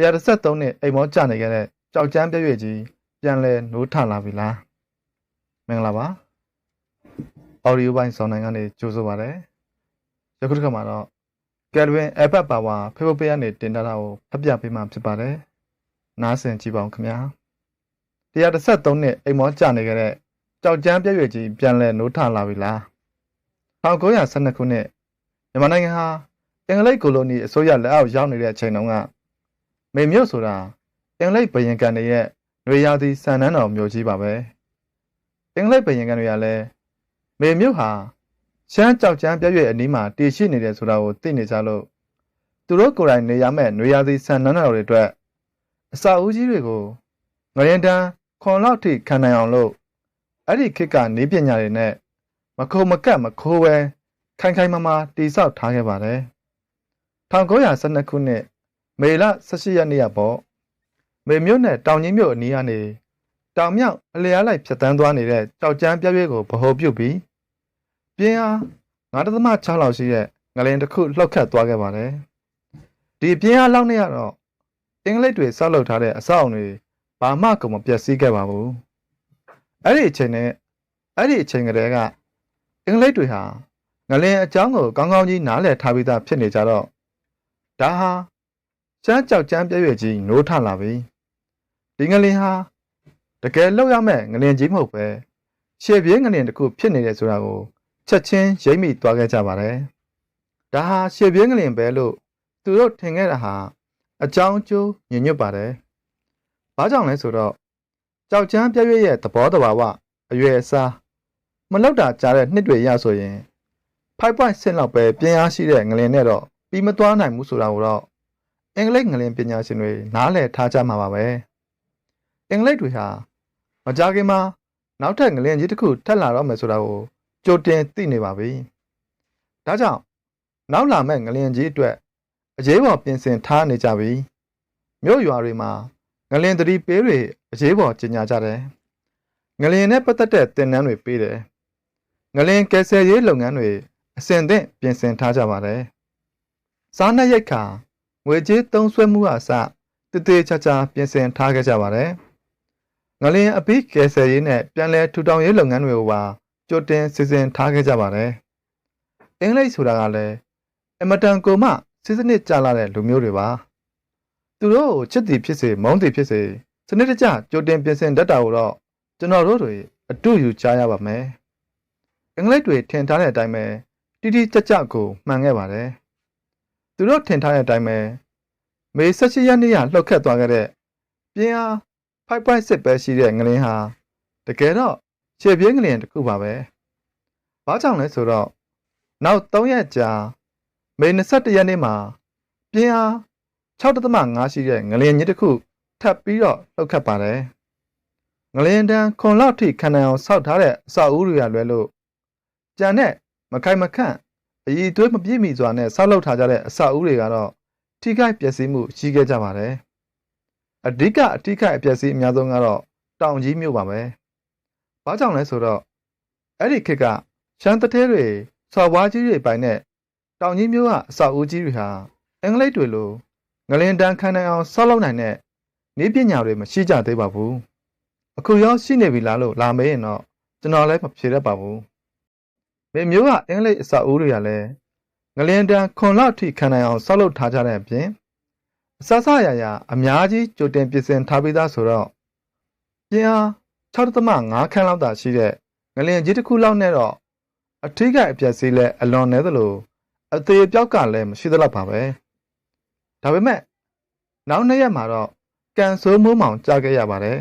133နှစ်အိမ်မောကျနေခဲ့တဲ့ကြောက်ကြမ်းပြည့်ရွေ့ကြီးပြန်လဲနိုးထလာပြီလားမင်္ဂလာပါအော်ဒီယိုပိုင်းစောင်းနိုင်ကနေကြိုဆိုပါရစေယခုတစ်ခါမှာတော့ကယ်လ်ဗင်အပတ်ပါဝါဖေဖော်ပေးကနေတင်ထားတာကိုဖတ်ပြပေးမှဖြစ်ပါတယ်နားဆင်ကြည့်ပါဦးခင်ဗျာ133နှစ်အိမ်မောကျနေခဲ့တဲ့ကြောက်ကြမ်းပြည့်ရွေ့ကြီးပြန်လဲနိုးထလာပြီလား1912ခုနှစ်မြန်မာနိုင်ငံဟာအင်္ဂလိပ်ကိုလိုနီအစိုးရလက်အောက်ရောက်နေတဲ့အချိန်တုန်းက မေမြို့ဆိုတာတင်လိုက်ဘယင်ကန်တွေရဲ့ရွေရာသီစံနှန်းတော်မျိုးကြီးပါပဲတင်လိုက်ဘယင်ကန်တွေကလည်းမေမြို့ဟာရှမ်းကြောက်ချမ်းပြည့်ရွယ်အနီးမှာတည်ရှိနေတယ်ဆိုတာကိုသိနေကြလို့သူတို့ကိုယ်တိုင်နေရမဲ့ရွေရာသီစံနှန်းတော်တွေအတွက်အစာအုပ်ကြီးတွေကိုငရင်တန်းခွန်လောက်ထိခံနိုင်အောင်လို့အဲ့ဒီခေတ်ကနေပညာတွေနဲ့မခုံမကတ်မခိုးပဲခိုင်ခိုင်မာမာတိဆောက်ထားခဲ့ပါတယ်1912ခုနှစ် မေလ18ရက်နေ့ကပေါ့မေမြို့နယ်တောင်ကြီးမြို့အနီးကနေတောင်မြောက်အလျားလိုက်ဖြတ်တန်းသွားနေတဲ့ကြောက်ကြမ်းပြပြကိုဗဟိုပြုတ်ပြီးပြင်းအား9.6လောက်ရှိတဲ့ငလင်တစ်ခုလှုပ်ခတ်သွားခဲ့ပါတယ်ဒီပြင်းအားလောက်နဲ့ကတော့အင်္ဂလိပ်တွေဆောက်လုပ်ထားတဲ့အဆောက်အုံတွေဘာမှကုန်မပျက်စီးခဲ့ပါဘူးအဲ့ဒီအချိန်နဲ့အဲ့ဒီအချိန်ကတည်းကအင်္ဂလိပ်တွေဟာငလင်အကြောင်းကိုကောင်းကောင်းကြီးနားလည်ထားပြီးသားဖြစ်နေကြတော့ဒါဟာ ကျန်းကြောက်ကျန်းပြည့်ရွယ်ကြီးနိုးထလာပြီဒီငလင်ဟာတကယ်လောက်ရမဲ့ငလင်ကြီးမဟုတ်ပဲရှေ့ပြေးငလင်တစ်ခုဖြစ်နေတယ်ဆိုတာကိုချက်ချင်းရိပ်မိသွားခဲ့ကြပါတယ်ဒါဟာရှေ့ပြေးငလင်ပဲလို့သူတို့ထင်ခဲ့တာဟာအကြောင်းအကျိုးညညွတ်ပါတယ်ဘာကြောင့်လဲဆိုတော့ကြောက်ကျန်းပြည့်ရွယ်ရဲ့သဘောတဘာဝအရွယ်အစားမလောက်တာကြားတဲ့နှစ်တွေရဆိုရင်5.6လောက်ပဲပြင်းအားရှိတဲ့ငလင်နဲ့တော့ပြီးမသွားနိုင်ဘူးဆိုတာကိုတော့ အင်္ဂလိပ်ငလင်ပညာရှင်တွေနားလည်ထားကြမှာပါပဲအင်္ဂလိပ်တွေဟာမကြခင်မှာနောက်ထပ်ငလင်ကြီးတစ်ခုထပ်လာတော့မယ်ဆိုတာကိုကြိုတင်သိနေပါပြီဒါကြောင့်နောက်လာမဲ့ငလင်ကြီးအတွက်အရေးပေါ်ပြင်ဆင်ထားနေကြပြီမြို့ရွာတွေမှာငလင်တတိပေးတွေအရေးပေါ်ကြီးညာကြတယ်ငလင်နဲ့ပတ်သက်တဲ့သင်တန်းတွေပေးတယ်ငလင်ကယ်ဆယ်ရေးလုပ်ငန်းတွေအစဉ်သင့်ပြင်ဆင်ထားကြပါတယ်စားနပ်ရိက္ခာ ငွေကြေးသုံးစွဲမှုအစတည်တည်ချာချာပြင်ဆင်ထားခဲ့ကြပါတယ်။ငလင်းအပိကယ်ဆယ်ရေးနဲ့ပြန်လည်ထူထောင်ရေးလုပ်ငန်းတွေကိုပါကြိုတင်စီစဉ်ထားခဲ့ကြပါတယ်။အင်္ဂလိပ်ဆိုတာကလည်းအမတန်ကိုမှစစ်စနစ်ကြလာတဲ့လူမျိုးတွေပါ။သူတို့ကိုချစ်တီဖြစ်စေမုန်းတီဖြစ်စေစနစ်တကျကြိုတင်ပြင်ဆင်တတ်တာကိုတော့ကျွန်တော်တို့တွေအတူယူကြားရပါမယ်။အင်္ဂလိပ်တွေထင်ထားတဲ့အတိုင်းပဲတိတိကျကျကိုမှန်ခဲ့ပါတယ်။ သူတို့ထင်ထားတဲ့အတိုင်းပဲမေ18ရက်နေ့ကလှုပ်ခတ်သွားခဲ့တဲ့ပြင်းအား5.6ပဲရှိတဲ့ငလင်းဟာတကယ်တော့ခြေပြင်းငလင်းတစ်ခုပါပဲ။ဘာကြောင့်လဲဆိုတော့နောက်3ရက်ကြာမေ21ရက်နေ့မှာပြင်းအား6.5ရှိတဲ့ငလင်းကြီးတစ်ခုထပ်ပြီးတော့လှုပ်ခတ်ပါတယ်။ငလင်းတန်းခွန်လောက်ထိခံနိုင်အောင်စောက်ထားတဲ့အဆောက်အဦတွေကလွဲလို့ကြံတဲ့မခိုင်မခန့် အည်သွေးမပြည့်မီစွာနဲ့ဆောက်လုပ်ထားကြတဲ့အဆောက်အဦတွေကတော့ထိခိုက်ပျက်စီးမှုရှိခဲ့ကြပါတယ်။အဓိကအထိခိုက်အပျက်စီးအများဆုံးကတော့တောင်ကြီးမြို့ပါပဲ။ဘာကြောင့်လဲဆိုတော့အဲ့ဒီခေတ်ကရှမ်းတထဲတွေဆော်ဘွားကြီးတွေပိုင်တဲ့တောင်ကြီးမြို့ကအဆောက်အဦကြီးတွေဟာအင်္ဂလိပ်တွေလိုငလင်တန်းခံနိုင်အောင်ဆောက်လုပ်နိုင်တဲ့နည်းပညာတွေမရှိကြသေးပါဘူး။အခုရောရှိနေပြီလားလို့လာမေးရင်တော့ကျွန်တော်လည်းမဖြေတတ်ပါဘူး။ မေမျိုးကအင်္ဂလိပ်အစာအုပ်တွေကလည်းငလျင်တန်ခွန်လောက်ထိခံနိုင်အောင်ဆောက်လုပ်ထားကြတဲ့အပြင်အစစရရအများကြီးကြိုတင်ပြင်ဆင်ထားပြီးသားဆိုတော့ပြင်းအား6.5ခန်းလောက်သာရှိတဲ့ငလျင်ကြီးတစ်ခုလောက်နဲ့တော့အထိကအပြက်စီးလဲအလွန်နေသလိုအသေးပြောက်ကလည်းမရှိသလောက်ပါပဲဒါပေမဲ့နောက်နှစ်ရက်မှာတော့ကန်ဆိုးမိုးမောင်ကြားခဲ့ရပါတယ်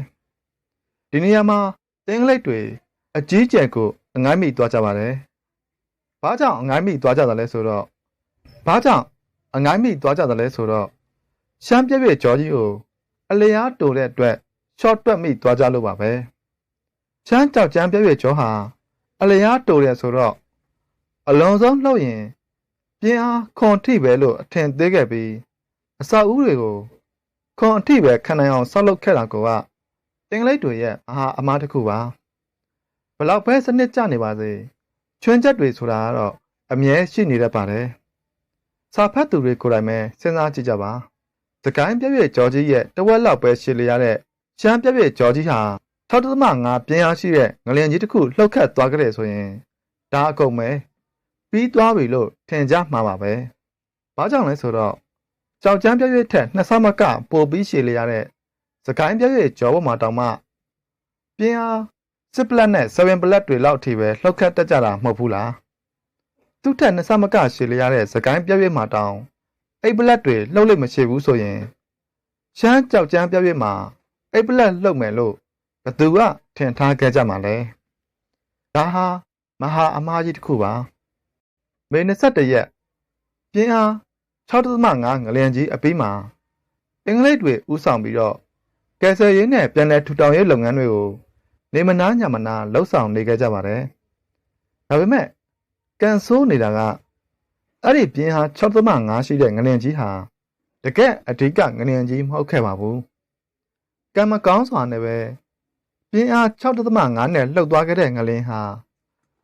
ဒီနေရာမှာအင်္ဂလိပ်တွေအကြီးကျယ်ကိုအငိုင်းမိသွားကြပါတယ် ဘာကြောင့်အငိုင်းမိသွားကြတယ်လဲဆိုတော့ဘာကြောင့်အငိုင်းမိသွားကြတယ်လဲဆိုတော့ရှမ်းပြည့်ပြည့်ကြောကြီးကိုအလျားတိုတဲ့အတွက်ရှော့တွက်မိသွားကြလို့ပါပဲရှမ်းကြောက်ကြမ်းပြည့်ပြည့်ကြောဟာအလျားတိုတယ်ဆိုတော့အလွန်ဆုံးလှုပ်ရင်ပြင်းအားခွန်ထိပဲလို့အထင်သေးခဲ့ပြီးအစာဦးတွေကိုခွန်အထိပဲခံနိုင်အောင်ဆောက်လုပ်ခဲ့တာကအင်္ဂလိပ်တွေရဲ့မဟာအမားတစ်ခုပါဘလောက်ပဲစနစ်ကျနေပါစေ ချွင်းချက်တွေဆိုတာကတော့အမြဲရှိနေတတ်ပါတယ်စာဖတ်သူတွေကိုယ်တိုင်ပဲစဉ်းစားကြည့်ကြပါစကိုင်းပြည့်ပြည့်ကြော်ကြီးရဲ့တဝက်လောက်ပဲရှည်လျရတဲ့ရှမ်းပြည့်ပြည့်ကြော်ကြီးဟာ6.5ပြင်းအားရှိတဲ့ငလျင်ကြီးတစ်ခုလှုပ်ခတ်သွားကြတယ်ဆိုရင်ဒါအကုန်ပဲပြီးသွားပြီလို့ထင်ကြမှာပါပဲ။ဘာကြောင့်လဲဆိုတော့ကြောက်ကြမ်းပြည့်ပြည့်ထက်နှစ်ဆမကပိုပြီးရှည်လျရတဲ့စကိုင်းပြည့်ပြည့်ကြော်ပေါ်မှာတောင်မှပြင်းအား စစ်ပလက်နဲ့7ပလက်တွေလောက်ထိပဲလှုပ်ခတ်တတ်ကြတာမဟုတ်ဘူးလား။သူ့ထက်နှစ်ဆမကရှည်လျရတဲ့စကိုင်းပြည့်ပြည့်မှာတောင်အိပ်ပလက်တွေလှုပ်လိုက်မရှိဘူးဆိုရင်ရှမ်းကြောက်ကြမ်းပြပြမှာအိပ်ပလက်လှုပ်မယ်လို့ဘသူကထင်ထားခဲ့ကြမှာလဲဒါဟာမဟာအမားကြီးတစ်ခုပါမေ21ရက်ပြင်းအား6.5ငလျင်ကြီးအပြီးမှာအင်္ဂလိပ်တွေဥဆောင်ပြီးတော့ကယ်ဆယ်ရေးနဲ့ပြန်လည်ထူထောင်ရေးလုပ်ငန်းတွေကို နေမနာညမနာလှုပ်ဆောင်နေကြကြပါတယ်ဒါပေမဲ့ကန်ဆိုးနေတာကအဲ့ဒီပြင်းဟာ6.5ရှိတဲ့ငလျင်ကြီးဟာတကက်အဓိကငလျင်ကြီးမဟုတ်ခဲ့ပါဘူးကံမကောင်းစွာနဲ့ပဲပြင်းအား6.5နဲ့လှုပ်သွားခဲ့တဲ့ငလျင်ဟာ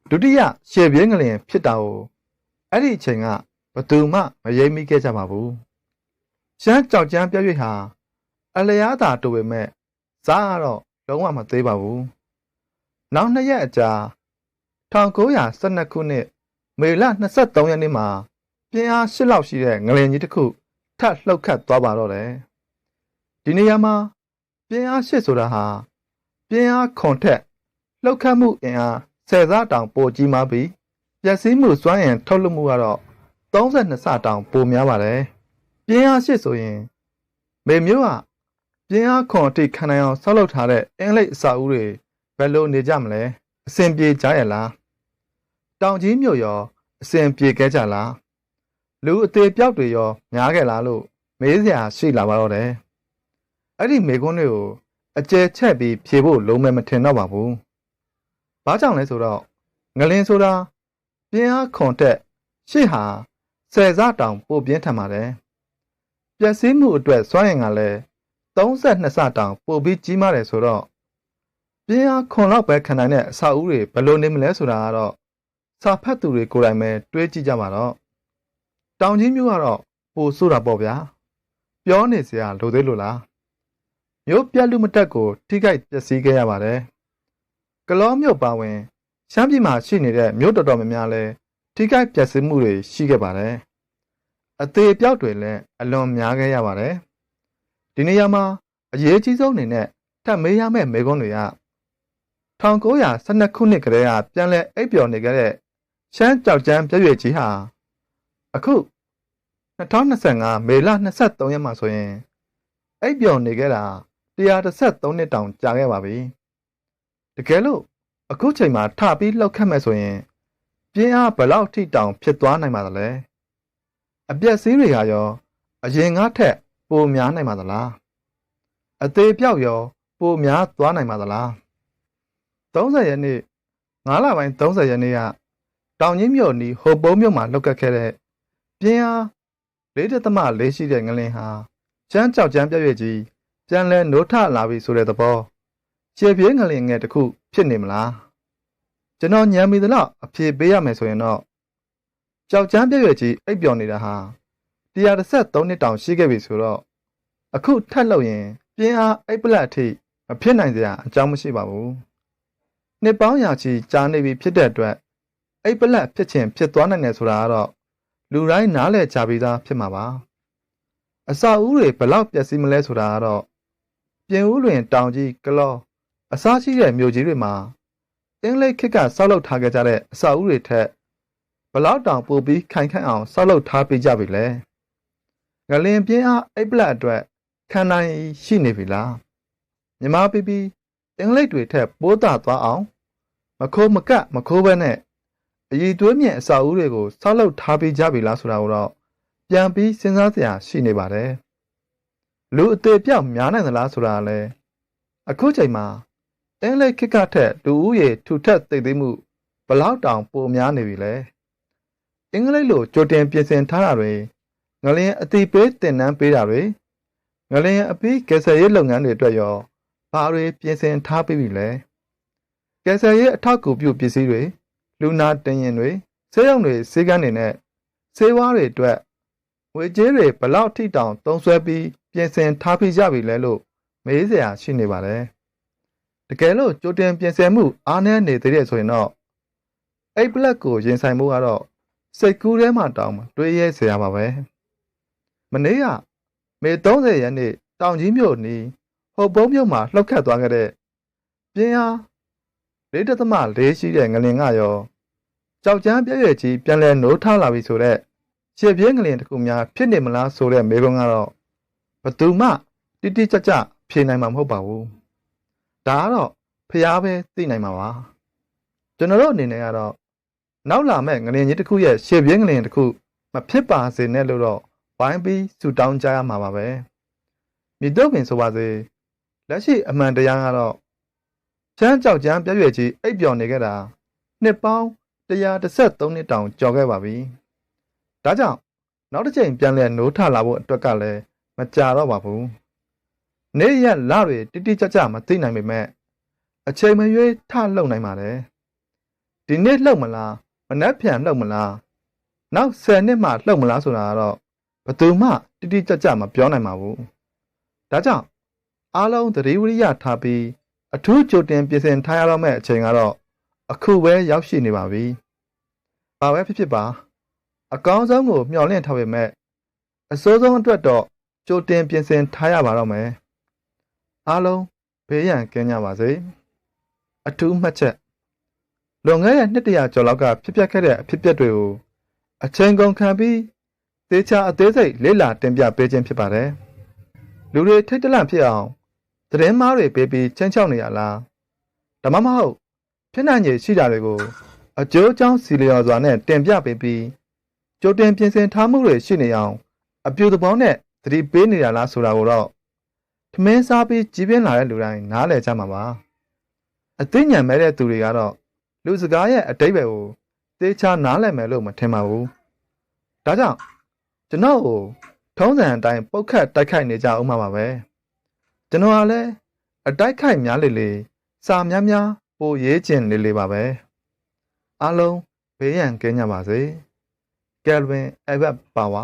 ဒုတိယရှယ်ပြင်းငလျင်ဖြစ်တာကိုအဲ့ဒီအချိန်ကဘသူမှမရိပ်မိခဲ့ကြပါဘူးရှမ်းကြောက်ကြမ်းပြည့်ရွေ့ဟာအလျားသာတူပေမဲ့ဇာတ်ကတော့လုံးဝမသေးပါဘူး နောက်နှစ်ရက်အကြာ1912ခုနှစ်မေလ23ရက်နေ့မှာပြင်းအား8လောက်ရှိတဲ့ငလင်ကြီးတစ်ခုထပ်လှုပ်ခတ်သွားပါတော့တယ်ဒီနေရာမှာပြင်းအား8ဆိုတာဟာပြင်းအားခွန်ထက်လှုပ်ခတ်မှုအင်အား10ဆတောင်ပိုကြီးမားပြီးပျက်စီးမှုစွမ်းအင်ထုတ်လွှတ်မှုကတော့32ဆတောင်ပိုများပါတယ်ပြင်းအား8ဆိုရင်မေမျိုးကပြင်းအားခွန်အထိခံနိုင်အောင်ဆောက်လုပ်ထားတဲ့အင်္ဂလိပ်အစာအုပ်တွေ ဘယ်လိုနေကြမလဲအဆင်ပြေကြရဲ့လားတောင်ကြီးမြို့ရောအစဉ်ပြေခဲ့ကြလားလူအသေးပြောက်တွေရောများခဲ့လားလို့မေးစရာရှိလာပါတော့တယ်အဲ့ဒီမေကွန်းတွေကိုအကျယ်ချက်ပြီးဖြေဖို့လုံးမဲမထင်တော့ပါဘူးဘာကြောင့်လဲဆိုတော့ငလင်းဆိုတာပြင်းအားခွန်တက်ရှေ့ဟာဆယ်စားတောင်ပိုပြင်းထန်ပါတယ်ပျက်စီးမှုအတွက်စွမ်းရင်ကလည်း32ဆတောင်ပိုပြီးကြီးမားတယ်ဆိုတော့ ပြင်းအားခွန်လောက်ပဲခံနိုင်တဲ့အစာအုပ်တွေဘယ်လိုနေမလဲဆိုတာကတော့စာဖတ်သူတွေကိုယ်တိုင်ပဲတွေးကြည့်ကြပါတော့တောင်ကြီးမျိုးကတော့ပိုဆိုးတာပေါ့ဗျာပြောနေစရာလိုသေးလို့လားမျိုးပြက်လူမတက်ကို ထိခိုက်ပျက်စီးခဲ့ရပါတယ်ကလောမြို့ပါဝင်ရှမ်းပြည်မှာရှိနေတဲ့မြို့တော်တော်များများလဲထိခိုက်ပျက်စီးမှုတွေရှိခဲ့ပါတယ်အသေးပြောက်တွေလည်းအလွန်များခဲ့ရပါတယ်ဒီနေရာမှာအရေးကြီးဆုံးအနေနဲ့ထပ်မေးရမယ့်မေးခွန်းတွေက 1912ခုနှစ်ကတည်းကပြန်လည်အိပ်ပျော်နေခဲ့တဲ့ရှမ်းကြောက်ကြမ်းပြည့်ရွယ်ကြီးဟာအခု2025မေလ23ရက်မှာဆိုရင်အိပ်ပျော်နေခဲ့တာ133နှစ်တောင်ကြာခဲ့ပါပြီတကယ်လို့အခုချိန်မှာထပြီးလှုပ်ခတ်မဲ့ဆိုရင်ပြင်းအားဘလောက်ထိတောင်ဖြစ်သွားနိုင်ပါသလဲအပြက်စည်းတွေကရောအရင်ကထက်ပိုများနိုင်ပါသလားအသေးပြောက်ရောပိုများသွားနိုင်ပါသလား 30ရက်နေ့9လပိုင်း30ရက်နေ့ကတောင်ကြီးမြို့နီဟိုပုံးမြို့မှာလှုပ်ခတ်ခဲ့တဲ့ပြင်းအားလေးတသမလေးရှိတဲ့ငလင်ဟာကျန်းကြောက်ကျန်းပြည့်ပြည့်ကြီးပြန်လဲနိုးထလာပြီဆိုတဲ့သဘောခြေပြေးငလင်ငယ်တစ်ခုဖြစ်နေမလားကျွန်တော်ညံမိသလောက်အဖြေပေးရမယ်ဆိုရင်တော့ကြောက်ကျန်းပြည့်ပြည့်ကြီးအိပ်ပျော်နေတာဟာ133နှစ်တောင်ရှိခဲ့ပြီဆိုတော့အခုထပ်လို့ရင်ပြင်းအားအိပ်ပလက်အထိမဖြစ်နိုင်စရာအကြောင်းမရှိပါဘူး နှစ်ပေါင်းရာချီကြာနေပြီဖြစ်တဲ့အတွက်အိပ်ပလက်ဖြစ်ခြင်းဖြစ်သွားနိုင်တယ်ဆိုတာကတော့လူတိုင်းနားလည်ကြပြီးသားဖြစ်မှာပါအစာဦးတွေဘလောက်ပျက်စီးမလဲဆိုတာကတော့ပြင်ဦးလွင်တောင်ကြီးကလောအစားရှိတဲ့မြို့ကြီးတွေမှာအင်္ဂလိပ်ခေတ်ကဆောက်လုပ်ထားခဲ့ကြတဲ့အစာဦးတွေထက်ဘလောက်တောင်ပိုပြီးခိုင်ခန့်အောင်ဆောက်လုပ်ထားပေးကြပြီလဲငလင်ပြင်းအားအိပ်ပလက်အတွက်ခံနိုင်ရှိနေပြီလားမြမပီပီအင်္ဂလိပ်တွေထက်ပိုးတာသွားအောင် မခိုးမကတ်မခိုးဘဲနဲ့အည်သွေးမြင့်အစာအုပ်တွေကိုဆောက်လုပ်ထားပေးကြပြီလားဆိုတာကိုတော့ပြန်ပြီးစဉ်းစားစရာရှိနေပါတယ်လူအသေးပြောက်များနိုင်သလားဆိုတာလည်းအခုချိန်မှာအင်္ဂလိပ်ခေတ်ကထက်လူဦးရေထူထပ်သိသိမှုဘလောက်တောင်ပိုများနေပြီလဲအင်္ဂလိပ်လိုကြိုတင်ပြင်ဆင်ထားတာတွေငလျင်အတိပေးတင်နန်းပေးတာတွေငလျင်အပြီးကယ်ဆယ်ရေးလုပ်ငန်းတွေအတွက်ရောဘာတွေပြင်ဆင်ထားပြီးပြီလဲ ကင်ဆာရဲ့အထောက်အကူပြုပစ္စည်းတွေလူနာတင်ရင်တွေဆေးရုံတွေဆေးကန်းတွေနဲ့ဆေးဝါးတွေအတွက်ငွေကြေးတွေဘလောက်ထိတောင်သုံးစွဲပြီးပြင်ဆင်ထားပြီးကြပြီလဲလို့မေးစရာရှိနေပါတယ်။တကယ်လို့ကြိုတင်ပြင်ဆင်မှုအားနည်းနေသေးတယ်ဆိုရင်တော့အိတ်ဘလက်ကိုရင်ဆိုင်မှုကတော့စိတ်ကူးထဲမှာတောင်းတွေးရဲစရာပါပဲ။မနေ့ကမေ30ရက်နေ့တောင်ကြီးမြို့နီးဟိုပုံးမြို့မှာလှုပ်ခတ်သွားခဲ့တဲ့ပြင်းအား ၄ဒသမ၄ရှိတဲ့ငလင်ကရောကြောက်ကြမ်းပြည့်ရွယ်ကြီးပြန်လဲနိုးထလာပြီဆိုတော့ရှေ့ပြင်းငလင်တစ်ခုများဖြစ်နေမလားဆိုတဲ့မေးခွန်းကတော့ဘသူမှတိတိကျကျဖြေနိုင်မှာမဟုတ်ပါဘူးဒါကတော့ဖျားပဲသိနိုင်မှာပါကျွန်တော်တို့အနေနဲ့ကတော့နောက်လာမဲ့ငလင်ကြီးတစ်ခုရဲ့ရှေ့ပြင်းငလင်တစ်ခုမဖြစ်ပါစေနဲ့လို့တော့ဝိုင်းပြီးဆူတောင်းကြရမှာပါပဲမြေတော့ပင်ဆိုပါစေလက်ရှိအမှန်တရားကတော့ ချမ်းကြောက်ကြမ်းပြည့်ရွယ်ကြီးအိပ်ပျော်နေခဲ့တာနှစ်ပေါင်း133နှစ်တောင်ကျော်ခဲ့ပါပြီဒါကြောင့်နောက်တစ်ချိန်ပြန်လဲနိုးထလာဖို့အတွက်ကလည်းမကြာတော့ပါဘူးနေ့ရက်လတွေတိတိကျကျမသိနိုင်ပေမဲ့အချိန်မရွေးထလှုပ်နိုင်ပါတယ်ဒီနေ့လှုပ်မလားမနှက်ဖြန်လှုပ်မလားနောက်10နှစ်မှလှုပ်မလားဆိုတာကတော့ဘယ်သူမှတိတိကျကျမပြောနိုင်ပါဘူးဒါကြောင့်အားလုံးသတိဝိရိယထားပြီး အထူးကြိုတင်ပြင်ဆင်ထားရတော့မယ့်အချိန်ကတော့အခုပဲရောက်ရှိနေပါပြီ။ဘာပဲဖြစ်ဖြစ်ပါ အကောင်းဆုံးကိုမျှော်လင့်ထားပေမဲ့အစိုးဆုံးအတွက်တော့ကြိုတင်ပြင်ဆင်ထားရပါတော့မယ်။အားလုံးဘေးရန်ကင်းကြပါစေ။အထူးမှတ်ချက်လွန်ခဲ့တဲ့နှစ်တရာကျော်လောက်ကဖြစ်ပျက်ခဲ့တဲ့အဖြစ်အပျက်တွေကိုအချိန်ကုန်ခံပြီးသေချာအသေးစိတ်လေ့လာတင်ပြပေးခြင်းဖြစ်ပါတယ်။လူတွေထိတ်တလန့်ဖြစ်အောင် သတင်းမားတွေပေးပြီးချင်းချောက်နေရလားဒါမှမဟုတ်ဖြစ်နိုင်ခြေရှိတာတွေကိုအကျိုးအကြောင်းစီလျော်စွာနဲ့တင်ပြပေးပြီးကြိုတင်ပြင်ဆင်ထားမှုတွေရှိနေအောင်အပြူသဘောနဲ့သတိပေးနေရလားဆိုတာကိုတော့ထမင်းစားပြီးကြီးပြင်းလာတဲ့လူတိုင်းနားလည်ကြမှာပါအသိဉာဏ်မဲ့တဲ့သူတွေကတော့လူစကားရဲ့အတိတ်ပဲကိုသေချာနားလည်မယ်လို့မထင်ပါဘူးဒါကြောင့်ကျွန်တော်ကိုထုံးစံအတိုင်းပုတ်ခတ်တိုက်ခိုက်နေကြအောင်မှာပါပဲ ကျွန်တော်ကလည်းအတိုက်ခိုက်များလေလေစာများများပိုရေးကျင်လေလေပါပဲအားလုံးဘေးရန်ကင်းကြပါစေကယ်ဗင်အဘတ်ပါဝါ